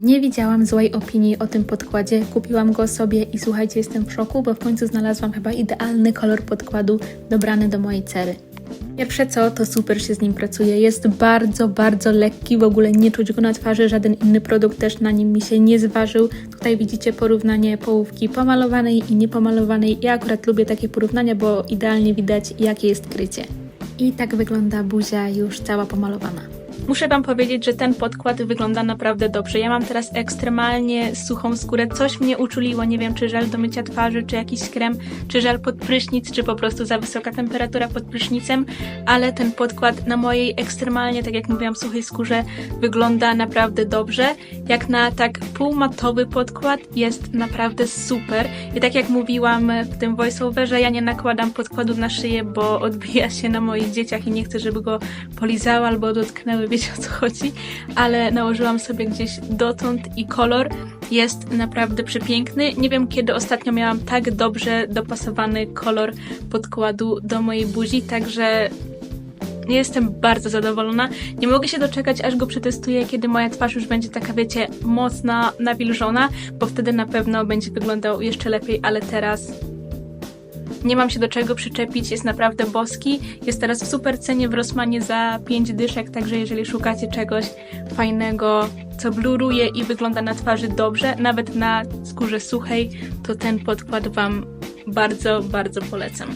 Nie widziałam złej opinii o tym podkładzie. Kupiłam go sobie i słuchajcie, jestem w szoku, bo w końcu znalazłam chyba idealny kolor podkładu dobrany do mojej cery. Pierwsze co, to super się z nim pracuje. Jest bardzo, bardzo lekki, w ogóle nie czuć go na twarzy, żaden inny produkt też na nim mi się nie zważył. Tutaj widzicie porównanie połówki pomalowanej i niepomalowanej. Ja akurat lubię takie porównania, bo idealnie widać jakie jest krycie. I tak wygląda buzia już cała pomalowana. Muszę Wam powiedzieć, że ten podkład wygląda naprawdę dobrze. Ja mam teraz ekstremalnie suchą skórę. Coś mnie uczuliło, nie wiem czy żel do mycia twarzy, czy jakiś krem, czy żel pod prysznic, czy po prostu za wysoka temperatura pod prysznicem, ale ten podkład na mojej ekstremalnie, tak jak mówiłam, suchej skórze wygląda naprawdę dobrze. Jak na tak półmatowy podkład jest naprawdę super. I tak jak mówiłam w tym voiceoverze, ja nie nakładam podkładu na szyję, bo odbija się na moich dzieciach i nie chcę, żeby go polizały albo dotknęły, wiecie o co chodzi, ale nałożyłam sobie gdzieś dotąd i kolor jest naprawdę przepiękny. Nie wiem, kiedy ostatnio miałam tak dobrze dopasowany kolor podkładu do mojej buzi, także Jestem bardzo zadowolona. Nie mogę się doczekać, aż go przetestuję, kiedy moja twarz już będzie taka, wiecie, mocna, nawilżona, bo wtedy na pewno będzie wyglądał jeszcze lepiej, ale teraz nie mam się do czego przyczepić, jest naprawdę boski. Jest teraz w super cenie w Rossmanie za 5 dyszek, także jeżeli szukacie czegoś fajnego, co bluruje i wygląda na twarzy dobrze, nawet na skórze suchej, to ten podkład Wam bardzo, bardzo polecam.